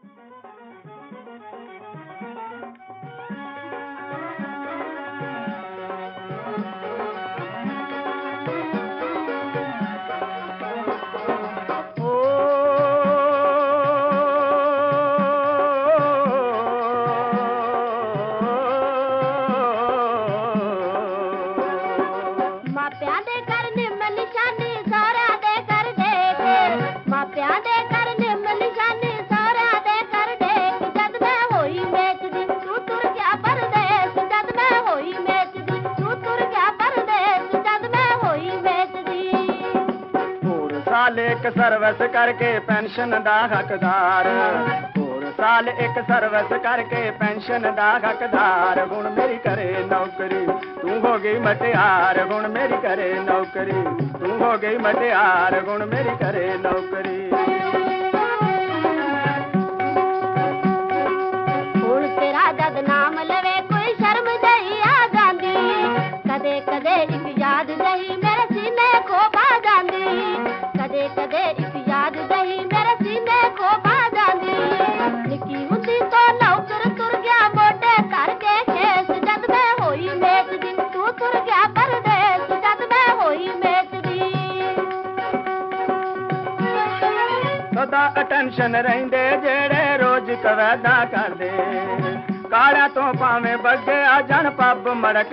ماپے کری سارا ماپیا سروس کر کے پینشن کا حقدار سال ایک سروس کر کے پینشن کا حقدار گن میری کرے نوکری ت گئی مٹیار گن میری کرے نوکری ت گئی مٹیار گن میری کرے نوکری ٹینشن روز کھا کر دے کال پاوے بگے آ جان پب مرک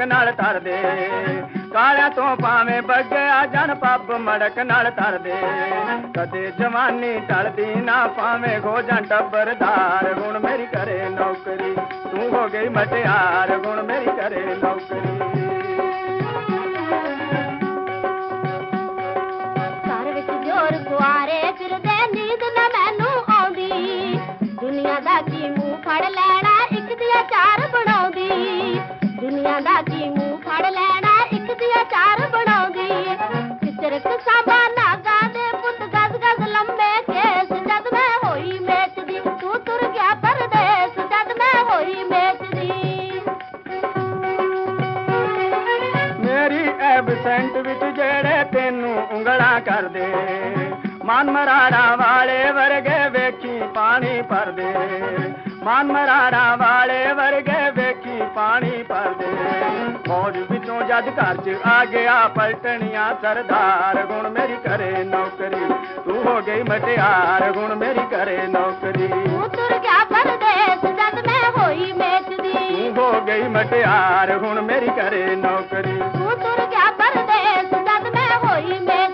کالا تو پاوے بگے آ جان پب مرکانی چلتی نہ پاوے خوجان ٹبردار گن میری گرے نوکری ت گئی مٹیار گن میری گرے نوکری سینٹے تین انگل کر دے من مراڑا والے ویکی پانی پر من مراڑا والے ورگے دیکھی پانی پر جج گھر آ گیا پلٹنیا سردار گن میری گھر نوکری رو گئی مٹیار گن میری گرے نوکری گئی مٹیار ہوں میری کرے نوکری ہوئی